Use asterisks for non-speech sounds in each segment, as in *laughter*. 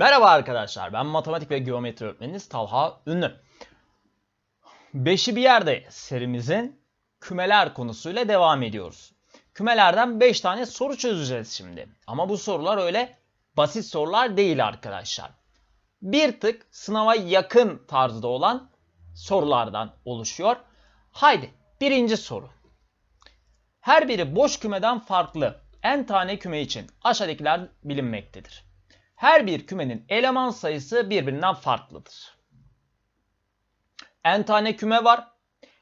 Merhaba arkadaşlar, ben matematik ve geometri öğretmeniniz Talha Ünlü. Beşi bir yerde serimizin kümeler konusuyla devam ediyoruz. Kümelerden 5 tane soru çözeceğiz şimdi. Ama bu sorular öyle basit sorular değil arkadaşlar. Bir tık sınava yakın tarzda olan sorulardan oluşuyor. Haydi birinci soru. Her biri boş kümeden farklı n tane küme için aşağıdakiler bilinmektedir. Her bir kümenin eleman sayısı birbirinden farklıdır. N tane küme var.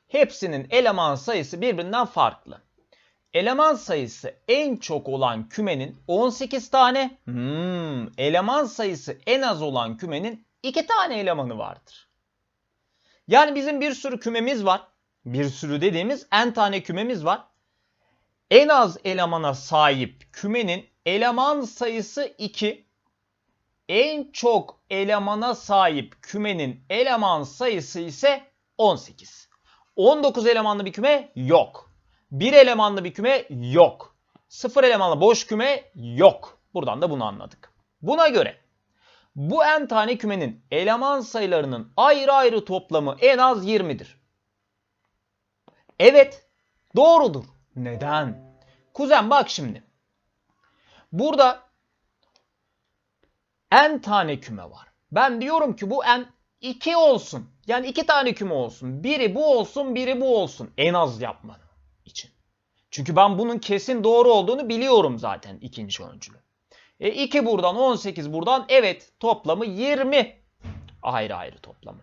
Hepsinin eleman sayısı birbirinden farklı. Eleman sayısı en çok olan kümenin 18 tane, hmm, eleman sayısı en az olan kümenin 2 tane elemanı vardır. Yani bizim bir sürü kümemiz var. Bir sürü dediğimiz n tane kümemiz var. En az elemana sahip kümenin eleman sayısı 2. En çok elemana sahip kümenin eleman sayısı ise 18. 19 elemanlı bir küme yok. 1 elemanlı bir küme yok. 0 elemanlı boş küme yok. Buradan da bunu anladık. Buna göre bu n tane kümenin eleman sayılarının ayrı ayrı toplamı en az 20'dir. Evet, doğrudur. Neden? Kuzen bak şimdi. Burada n tane küme var. Ben diyorum ki bu n 2 olsun. Yani 2 tane küme olsun. Biri bu olsun, biri bu olsun. En az yapmanın için. Çünkü ben bunun kesin doğru olduğunu biliyorum zaten ikinci öncülü. E 2 buradan 18 buradan evet toplamı 20. Ayrı ayrı toplamı.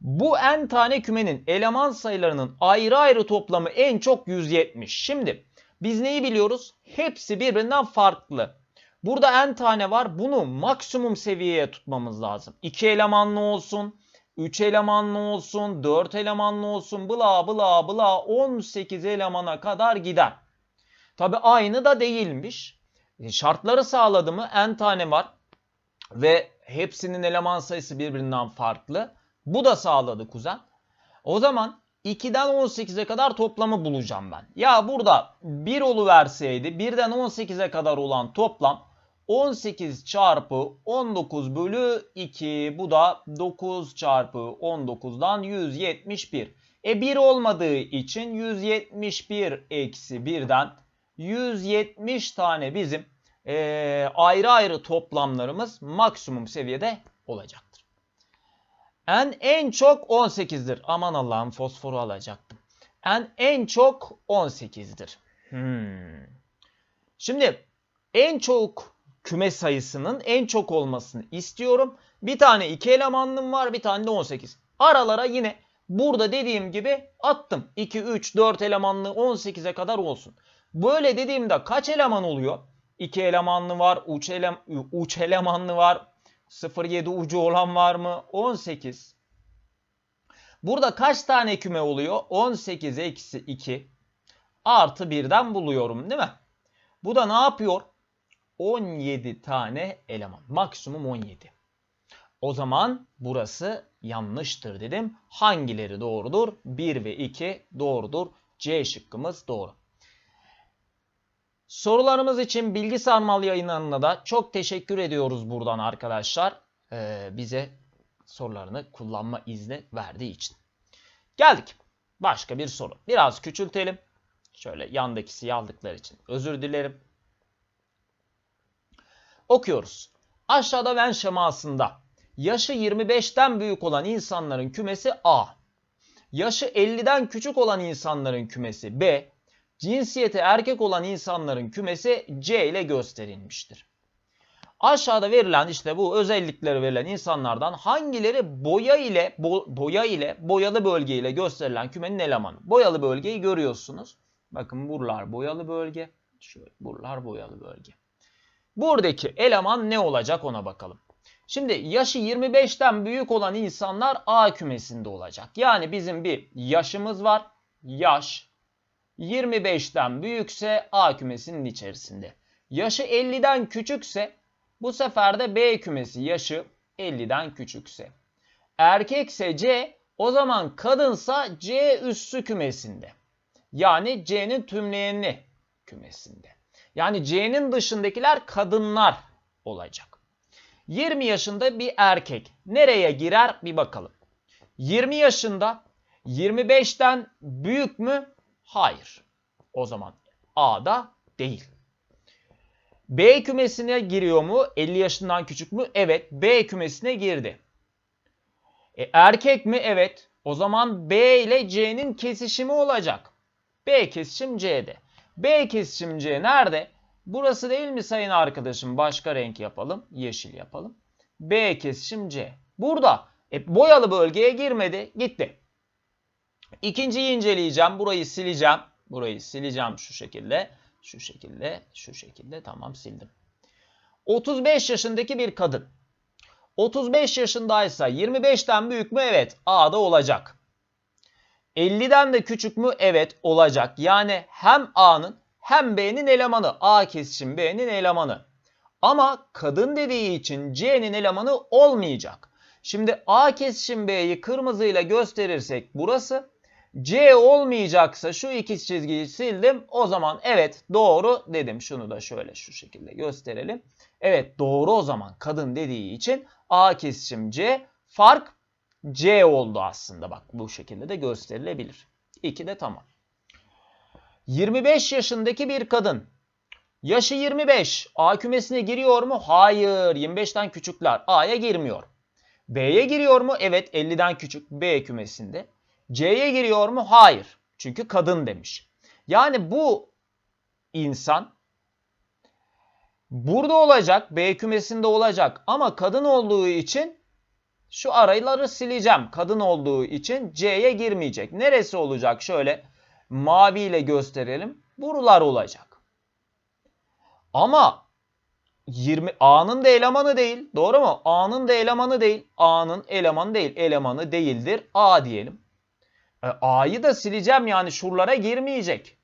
Bu n tane kümenin eleman sayılarının ayrı ayrı toplamı en çok 170. Şimdi biz neyi biliyoruz? Hepsi birbirinden farklı. Burada n tane var. Bunu maksimum seviyeye tutmamız lazım. 2 elemanlı olsun, 3 elemanlı olsun, 4 elemanlı olsun, bla bla bla 18 elemana kadar gider. Tabi aynı da değilmiş. E, Şartları sağladı mı n tane var ve hepsinin eleman sayısı birbirinden farklı. Bu da sağladı kuzen. O zaman 2'den 18'e kadar toplamı bulacağım ben. Ya burada 1 oluverseydi 1'den 18'e kadar olan toplam 18 çarpı 19 bölü 2 bu da 9 çarpı 19'dan 171. E 1 olmadığı için 171 eksi 1'den 170 tane bizim e, ayrı ayrı toplamlarımız maksimum seviyede olacaktır. N en çok 18'dir. Aman Allah'ım fosforu alacaktım. N en çok 18'dir. Hmm. Şimdi en çok küme sayısının en çok olmasını istiyorum. Bir tane 2 elemanlım var bir tane de 18. Aralara yine burada dediğim gibi attım. 2, 3, 4 elemanlı 18'e kadar olsun. Böyle dediğimde kaç eleman oluyor? 2 elemanlı var, uç, ele, uç elemanlı var. 0,7 ucu olan var mı? 18. Burada kaç tane küme oluyor? 18 eksi 2 artı 1'den buluyorum değil mi? Bu da ne yapıyor? 17 tane eleman. Maksimum 17. O zaman burası yanlıştır dedim. Hangileri doğrudur? 1 ve 2 doğrudur. C şıkkımız doğru. Sorularımız için Bilgi Sarmal yayınlarına da çok teşekkür ediyoruz buradan arkadaşlar. Ee, bize sorularını kullanma izni verdiği için. Geldik. Başka bir soru. Biraz küçültelim. Şöyle yandaki siyahlıklar için özür dilerim. Okuyoruz. Aşağıda Venn şemasında yaşı 25'ten büyük olan insanların kümesi A. Yaşı 50'den küçük olan insanların kümesi B. Cinsiyeti erkek olan insanların kümesi C ile gösterilmiştir. Aşağıda verilen işte bu özellikleri verilen insanlardan hangileri boya ile bo, boya ile boyalı bölge ile gösterilen kümenin elemanı? Boyalı bölgeyi görüyorsunuz. Bakın buralar boyalı bölge. Şöyle buralar boyalı bölge. Buradaki eleman ne olacak ona bakalım. Şimdi yaşı 25'ten büyük olan insanlar A kümesinde olacak. Yani bizim bir yaşımız var. Yaş 25'ten büyükse A kümesinin içerisinde. Yaşı 50'den küçükse bu sefer de B kümesi yaşı 50'den küçükse. Erkekse C o zaman kadınsa C üssü kümesinde. Yani C'nin tümleyenli kümesinde. Yani C'nin dışındakiler kadınlar olacak. 20 yaşında bir erkek nereye girer bir bakalım. 20 yaşında 25'ten büyük mü? Hayır. O zaman A'da değil. B kümesine giriyor mu? 50 yaşından küçük mü? Evet. B kümesine girdi. E, erkek mi? Evet. O zaman B ile C'nin kesişimi olacak. B kesişim C'de. B kesişim C nerede? Burası değil mi sayın arkadaşım? Başka renk yapalım. Yeşil yapalım. B kesişim C. Burada. E, boyalı bölgeye girmedi. Gitti. İkinciyi inceleyeceğim. Burayı sileceğim. Burayı sileceğim şu şekilde. Şu şekilde. Şu şekilde. Tamam sildim. 35 yaşındaki bir kadın. 35 yaşındaysa 25'ten büyük mü? Evet. A'da olacak. 50'den de küçük mü? Evet olacak. Yani hem A'nın hem B'nin elemanı. A kesişim B'nin elemanı. Ama kadın dediği için C'nin elemanı olmayacak. Şimdi A kesişim B'yi kırmızıyla gösterirsek burası. C olmayacaksa şu iki çizgiyi sildim. O zaman evet doğru dedim. Şunu da şöyle şu şekilde gösterelim. Evet doğru o zaman kadın dediği için A kesişim C fark C oldu aslında bak bu şekilde de gösterilebilir. İki de tamam. 25 yaşındaki bir kadın. Yaşı 25. A kümesine giriyor mu? Hayır. 25'ten küçükler. A'ya girmiyor. B'ye giriyor mu? Evet 50'den küçük B kümesinde. C'ye giriyor mu? Hayır. Çünkü kadın demiş. Yani bu insan burada olacak, B kümesinde olacak ama kadın olduğu için şu arayları sileceğim. Kadın olduğu için C'ye girmeyecek. Neresi olacak? Şöyle maviyle gösterelim. Buralar olacak. Ama 20 A'nın da elemanı değil. Doğru mu? A'nın da elemanı değil. A'nın elemanı değil. Elemanı değildir. A diyelim. E, A'yı da sileceğim yani şuralara girmeyecek.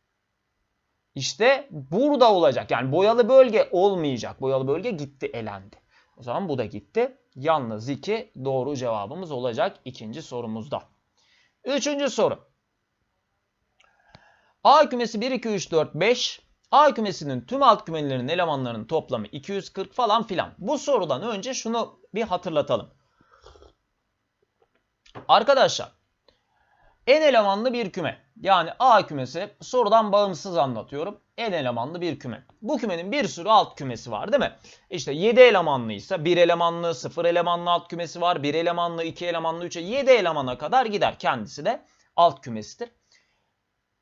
İşte burada olacak. Yani boyalı bölge olmayacak. Boyalı bölge gitti, elendi. O zaman bu da gitti. Yalnız 2 doğru cevabımız olacak ikinci sorumuzda. Üçüncü soru. A kümesi 1, 2, 3, 4, 5. A kümesinin tüm alt kümelerinin elemanlarının toplamı 240 falan filan. Bu sorudan önce şunu bir hatırlatalım. Arkadaşlar n elemanlı bir küme. Yani A kümesi sorudan bağımsız anlatıyorum. N elemanlı bir küme. Bu kümenin bir sürü alt kümesi var değil mi? İşte 7 elemanlıysa 1 elemanlı, 0 elemanlı alt kümesi var. 1 elemanlı, 2 elemanlı, 3'e 7 elemana kadar gider. Kendisi de alt kümesidir.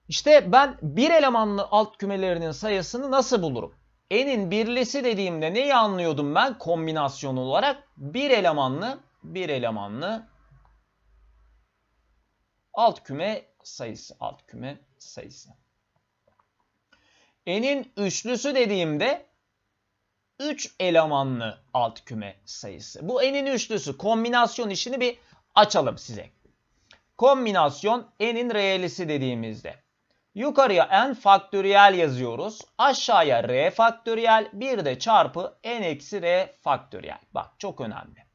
İşte ben bir elemanlı alt kümelerinin sayısını nasıl bulurum? N'in birlisi dediğimde neyi anlıyordum ben kombinasyon olarak? Bir elemanlı, bir elemanlı alt küme sayısı, alt küme sayısı. N'in üçlüsü dediğimde 3 elemanlı alt küme sayısı. Bu n'in üçlüsü kombinasyon işini bir açalım size. Kombinasyon n'in reelisi dediğimizde yukarıya n faktöriyel yazıyoruz. Aşağıya r faktöriyel bir de çarpı n eksi r faktöriyel. Bak çok önemli.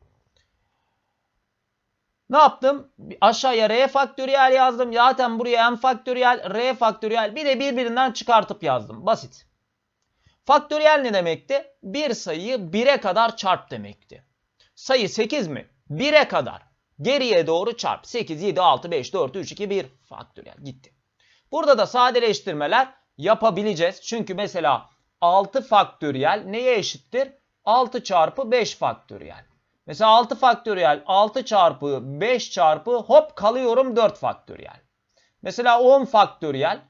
Ne yaptım? Aşağıya r faktöriyel yazdım. Zaten buraya n faktöriyel, r faktöriyel bir de birbirinden çıkartıp yazdım. Basit. Faktöriyel ne demekti? Bir sayıyı 1'e kadar çarp demekti. Sayı 8 mi? 1'e kadar. Geriye doğru çarp. 8, 7, 6, 5, 4, 3, 2, 1 faktöriyel gitti. Burada da sadeleştirmeler yapabileceğiz. Çünkü mesela 6 faktöriyel neye eşittir? 6 çarpı 5 faktöriyel. Mesela 6 faktöriyel 6 çarpı 5 çarpı hop kalıyorum 4 faktöriyel. Mesela 10 faktöriyel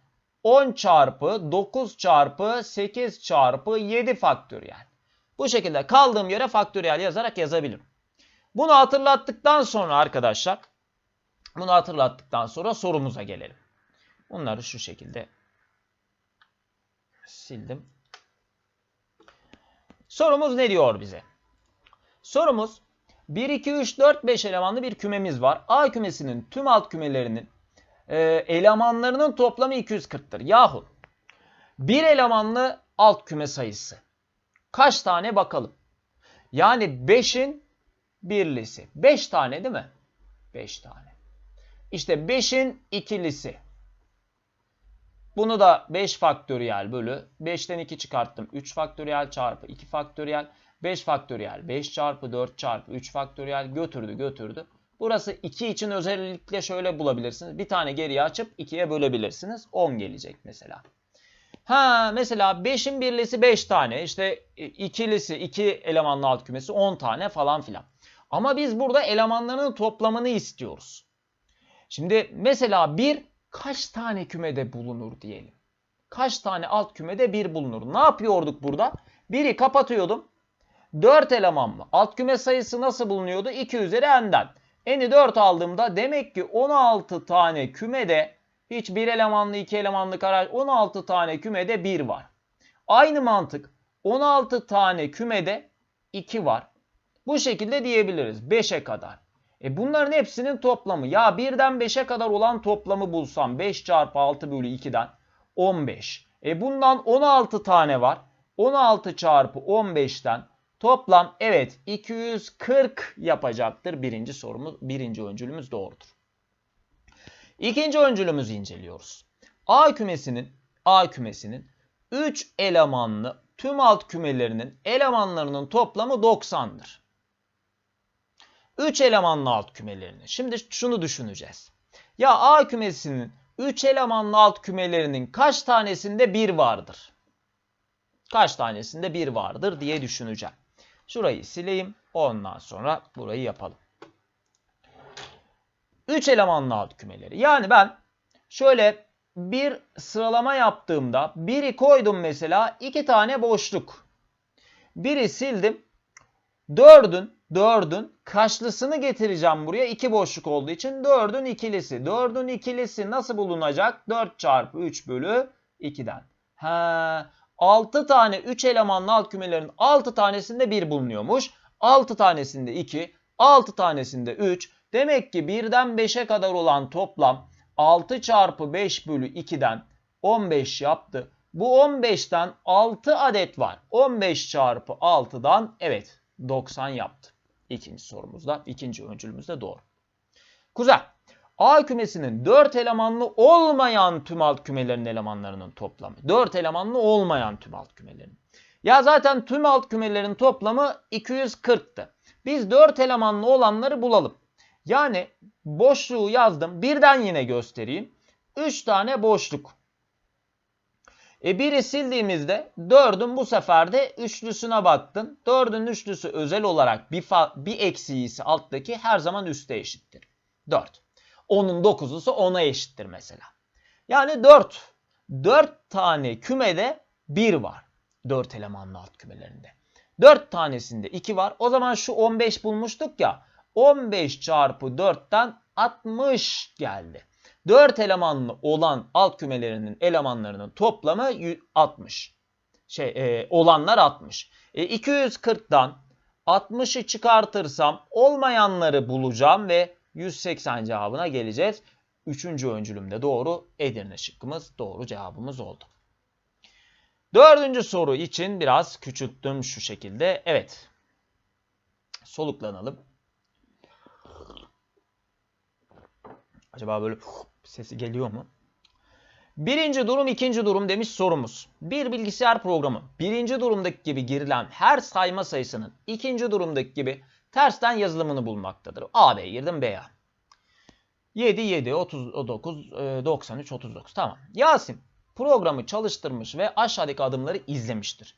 10 çarpı 9 çarpı 8 çarpı 7 faktöriyel. Bu şekilde kaldığım yere faktöriyel yazarak yazabilirim. Bunu hatırlattıktan sonra arkadaşlar bunu hatırlattıktan sonra sorumuza gelelim. Bunları şu şekilde sildim. Sorumuz ne diyor bize? Sorumuz 1, 2, 3, 4, 5 elemanlı bir kümemiz var. A kümesinin tüm alt kümelerinin e, elemanlarının toplamı 240'tır. Yahu bir elemanlı alt küme sayısı. Kaç tane bakalım. Yani 5'in birlisi. 5 tane değil mi? 5 tane. İşte 5'in ikilisi. Bunu da 5 faktöriyel bölü 5'ten 2 çıkarttım. 3 faktöriyel çarpı 2 faktöriyel 5 faktöriyel 5 çarpı 4 çarpı 3 faktöriyel götürdü götürdü. Burası 2 için özellikle şöyle bulabilirsiniz. Bir tane geriye açıp 2'ye bölebilirsiniz. 10 gelecek mesela. Ha mesela 5'in birlisi 5 tane. işte ikilisi 2 elemanlı alt kümesi 10 tane falan filan. Ama biz burada elemanlarının toplamını istiyoruz. Şimdi mesela 1 kaç tane kümede bulunur diyelim. Kaç tane alt kümede 1 bulunur. Ne yapıyorduk burada? 1'i kapatıyordum. 4 eleman mı? Alt küme sayısı nasıl bulunuyordu? 2 üzeri n'den. N'i 4 aldığımda demek ki 16 tane kümede hiç bir elemanlı iki elemanlı karar 16 tane kümede 1 var. Aynı mantık 16 tane kümede 2 var. Bu şekilde diyebiliriz 5'e kadar. E bunların hepsinin toplamı ya 1'den 5'e kadar olan toplamı bulsam 5 çarpı 6 bölü 2'den 15. E bundan 16 tane var. 16 çarpı 15'ten toplam evet 240 yapacaktır. Birinci sorumuz, birinci öncülümüz doğrudur. İkinci öncülümüzü inceliyoruz. A kümesinin A kümesinin 3 elemanlı tüm alt kümelerinin elemanlarının toplamı 90'dır. 3 elemanlı alt kümelerini. Şimdi şunu düşüneceğiz. Ya A kümesinin 3 elemanlı alt kümelerinin kaç tanesinde 1 vardır? Kaç tanesinde 1 vardır diye düşüneceğim. Şurayı sileyim. Ondan sonra burayı yapalım. 3 elemanlı alt kümeleri. Yani ben şöyle bir sıralama yaptığımda biri koydum mesela 2 tane boşluk. Biri sildim. 4'ün 4'ün kaçlısını getireceğim buraya. 2 boşluk olduğu için 4'ün ikilisi. 4'ün ikilisi nasıl bulunacak? 4 çarpı 3 bölü 2'den. Ha, 6 tane 3 elemanlı alt kümelerin 6 tanesinde 1 bulunuyormuş. 6 tanesinde 2, 6 tanesinde 3. Demek ki 1'den 5'e kadar olan toplam 6 çarpı 5 bölü 2'den 15 yaptı. Bu 15'ten 6 adet var. 15 çarpı 6'dan evet 90 yaptı. İkinci sorumuzda, ikinci öncülümüzde doğru. Güzel. A kümesinin 4 elemanlı olmayan tüm alt kümelerin elemanlarının toplamı. 4 elemanlı olmayan tüm alt kümelerin. Ya zaten tüm alt kümelerin toplamı 240'tı. Biz 4 elemanlı olanları bulalım. Yani boşluğu yazdım. Birden yine göstereyim. 3 tane boşluk. E biri sildiğimizde 4'ün bu sefer de üçlüsüne baktın. 4'ün üçlüsü özel olarak bir, bir eksiği ise alttaki her zaman üste eşittir. 4. 10'un 9'lusu 10'a eşittir mesela. Yani 4. 4 tane kümede 1 var. 4 elemanlı alt kümelerinde. 4 tanesinde 2 var. O zaman şu 15 bulmuştuk ya. 15 çarpı 4'ten 60 geldi. 4 elemanlı olan alt kümelerinin elemanlarının toplamı 60. Şey e, olanlar 60. E, 240'dan 60'ı çıkartırsam olmayanları bulacağım ve 180 cevabına geleceğiz. Üçüncü öncülümde doğru Edirne şıkkımız doğru cevabımız oldu. Dördüncü soru için biraz küçülttüm şu şekilde. Evet. Soluklanalım. Acaba böyle sesi geliyor mu? Birinci durum, ikinci durum demiş sorumuz. Bir bilgisayar programı birinci durumdaki gibi girilen her sayma sayısının ikinci durumdaki gibi tersten yazılımını bulmaktadır. A, B girdim B'ye. 7, 7, 39, 93, 39. Tamam. Yasin programı çalıştırmış ve aşağıdaki adımları izlemiştir.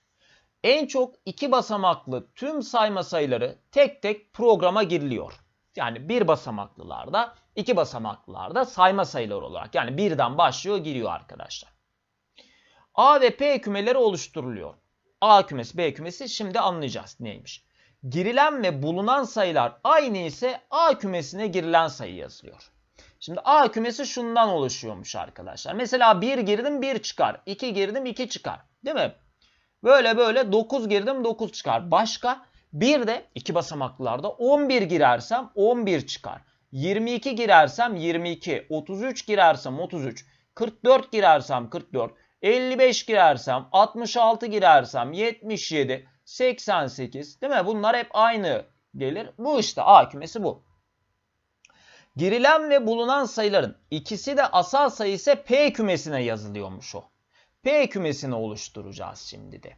En çok iki basamaklı tüm sayma sayıları tek tek programa giriliyor. Yani bir basamaklılarda, iki basamaklılarda sayma sayıları olarak. Yani birden başlıyor, giriyor arkadaşlar. A ve P kümeleri oluşturuluyor. A kümesi, B kümesi şimdi anlayacağız neymiş. Girilen ve bulunan sayılar aynı ise A kümesine girilen sayı yazılıyor. Şimdi A kümesi şundan oluşuyormuş arkadaşlar. Mesela 1 girdim 1 çıkar. 2 girdim 2 çıkar. Değil mi? Böyle böyle 9 girdim 9 çıkar. Başka bir de iki basamaklılarda 11 girersem 11 çıkar. 22 girersem 22, 33 girersem 33, 44 girersem 44, 55 girersem 66 girersem 77, 88 değil mi? Bunlar hep aynı gelir. Bu işte A kümesi bu. Girilen ve bulunan sayıların ikisi de asal sayı ise P kümesine yazılıyormuş o. P kümesini oluşturacağız şimdi de.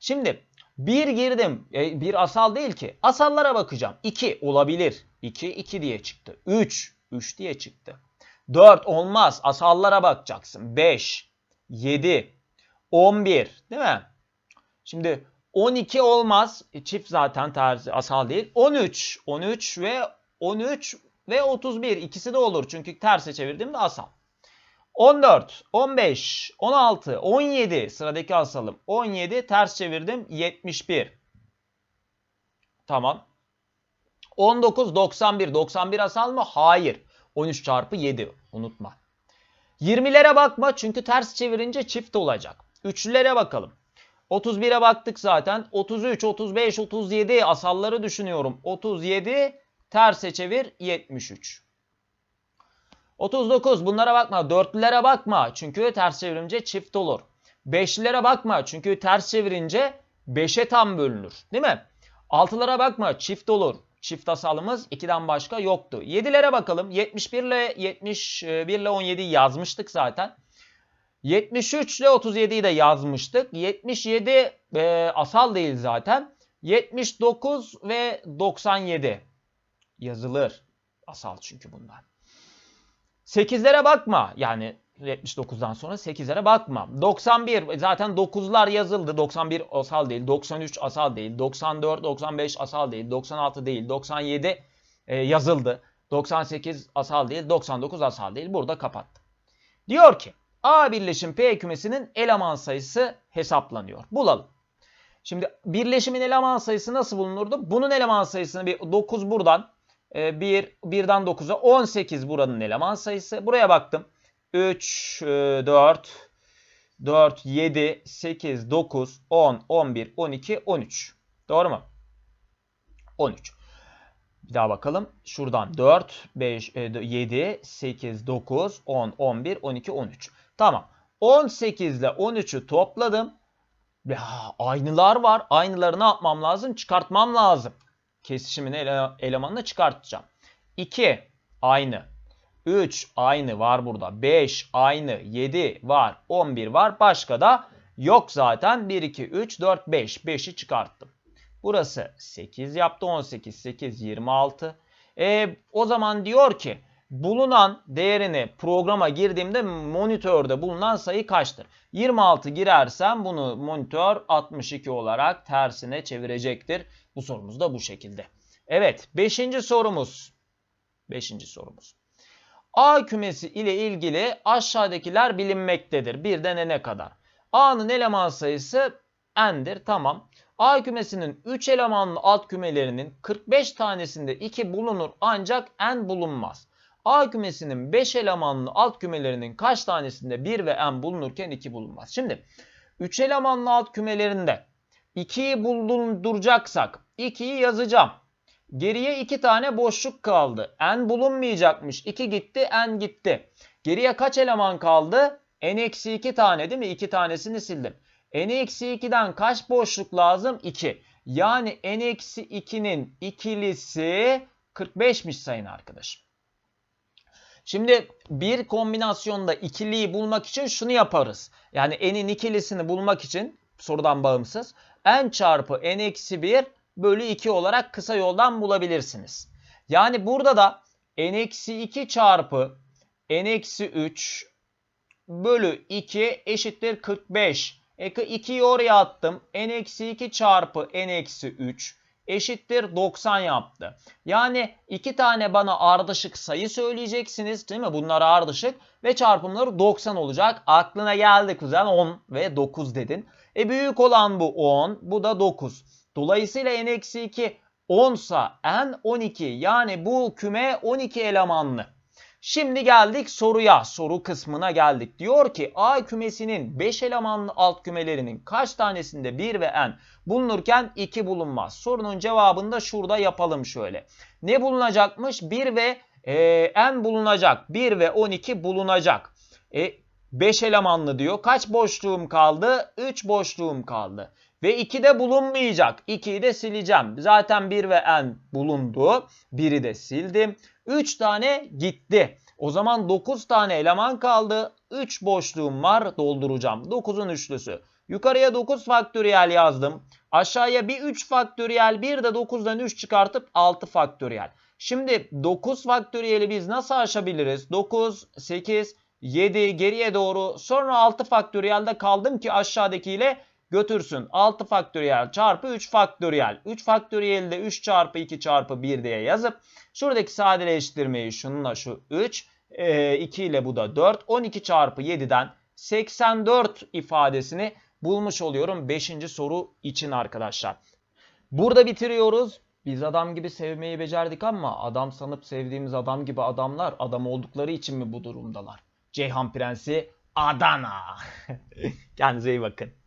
Şimdi 1 girdim. E, bir asal değil ki. Asallara bakacağım. 2 olabilir. 2 2 diye çıktı. 3 3 diye çıktı. 4 olmaz. Asallara bakacaksın. 5 7 11 değil mi? Şimdi 12 olmaz. E, çift zaten terzi asal değil. 13 13 ve 13 ve 31 ikisi de olur. Çünkü terse çevirdiğimde asal. 14, 15, 16, 17 sıradaki asalım. 17 ters çevirdim 71. Tamam. 19, 91. 91 asal mı? Hayır. 13 çarpı 7 unutma. 20'lere bakma çünkü ters çevirince çift olacak. Üçlülere bakalım. 31'e baktık zaten. 33, 35, 37 asalları düşünüyorum. 37 terse çevir 73. 39 bunlara bakma. Dörtlülere bakma. Çünkü ters çevirince çift olur. Beşlilere bakma. Çünkü ters çevirince 5'e tam bölünür. Değil mi? Altılara bakma. Çift olur. Çift asalımız 2'den başka yoktu. 7'lere bakalım. 71 ile 71 ile 17'yi yazmıştık zaten. 73 ile 37'yi de yazmıştık. 77 e, asal değil zaten. 79 ve 97 yazılır. Asal çünkü bunlar. 8'lere bakma. Yani 79'dan sonra 8'lere bakma. 91 zaten 9'lar yazıldı. 91 asal değil. 93 asal değil. 94, 95 asal değil. 96 değil. 97 e, yazıldı. 98 asal değil. 99 asal değil. Burada kapattım. Diyor ki A birleşim P kümesinin eleman sayısı hesaplanıyor. Bulalım. Şimdi birleşimin eleman sayısı nasıl bulunurdu? Bunun eleman sayısını bir 9 buradan 1 1'den 9'a 18 buranın eleman sayısı. Buraya baktım. 3 4 4 7 8 9 10 11 12 13. Doğru mu? 13. Bir daha bakalım. Şuradan 4 5 7 8 9 10 11 12 13. Tamam. 18 ile 13'ü topladım. Ya, aynılar var. Aynıları ne yapmam lazım? Çıkartmam lazım. Kesişimin ele elemanını çıkartacağım. 2 aynı. 3 aynı var burada. 5 aynı. 7 var. 11 var. Başka da yok zaten. 1, 2, 3, 4, 5. 5'i çıkarttım. Burası 8 yaptı. 18, 8, 26. E, o zaman diyor ki bulunan değerini programa girdiğimde monitörde bulunan sayı kaçtır? 26 girersem bunu monitör 62 olarak tersine çevirecektir. Bu sorumuz da bu şekilde. Evet 5. sorumuz. 5. sorumuz. A kümesi ile ilgili aşağıdakiler bilinmektedir. Birden n'e kadar. A'nın eleman sayısı n'dir. Tamam. A kümesinin 3 elemanlı alt kümelerinin 45 tanesinde 2 bulunur ancak n bulunmaz. A kümesinin 5 elemanlı alt kümelerinin kaç tanesinde 1 ve n bulunurken 2 bulunmaz. Şimdi 3 elemanlı alt kümelerinde 2'yi bulunduracaksak 2'yi yazacağım. Geriye 2 tane boşluk kaldı. n bulunmayacakmış. 2 gitti, n gitti. Geriye kaç eleman kaldı? n-2 tane değil mi? 2 tanesini sildim. n-2'den kaç boşluk lazım? 2. Yani n-2'nin ikilisi 45'miş sayın arkadaşım. Şimdi bir kombinasyonda ikiliyi bulmak için şunu yaparız. Yani n'in ikilisini bulmak için sorudan bağımsız n çarpı n eksi 1 bölü 2 olarak kısa yoldan bulabilirsiniz. Yani burada da n eksi 2 çarpı n eksi 3 bölü 2 eşittir 45. E 2'yi oraya attım. n eksi 2 çarpı n eksi 3 eşittir 90 yaptı. Yani iki tane bana ardışık sayı söyleyeceksiniz değil mi? Bunlar ardışık ve çarpımları 90 olacak. Aklına geldi kuzen 10 ve 9 dedin. E büyük olan bu 10, bu da 9. Dolayısıyla n-2 10 sa n 12 yani bu küme 12 elemanlı. Şimdi geldik soruya. Soru kısmına geldik. Diyor ki A kümesinin 5 elemanlı alt kümelerinin kaç tanesinde 1 ve n bulunurken 2 bulunmaz. Sorunun cevabını da şurada yapalım şöyle. Ne bulunacakmış? 1 ve e, n bulunacak. 1 ve 12 bulunacak. E, 5 elemanlı diyor. Kaç boşluğum kaldı? 3 boşluğum kaldı. Ve 2 de bulunmayacak. 2'yi de sileceğim. Zaten 1 ve n bulundu. 1'i de sildim. 3 tane gitti. O zaman 9 tane eleman kaldı. 3 boşluğum var dolduracağım. 9'un üçlüsü. Yukarıya 9 faktöriyel yazdım. Aşağıya bir 3 faktöriyel bir de 9'dan 3 çıkartıp 6 faktöriyel. Şimdi 9 faktöriyeli biz nasıl aşabiliriz? 9, 8, 7 geriye doğru sonra 6 faktöriyelde kaldım ki aşağıdakiyle götürsün. 6 faktöriyel çarpı 3 faktöriyel. 3 faktöriyeli de 3 çarpı 2 çarpı 1 diye yazıp şuradaki sadeleştirmeyi şununla şu 3, 2 ile bu da 4. 12 çarpı 7'den 84 ifadesini bulmuş oluyorum 5. soru için arkadaşlar. Burada bitiriyoruz. Biz adam gibi sevmeyi becerdik ama adam sanıp sevdiğimiz adam gibi adamlar adam oldukları için mi bu durumdalar? Ceyhan Prensi Adana. *laughs* Kendinize iyi bakın.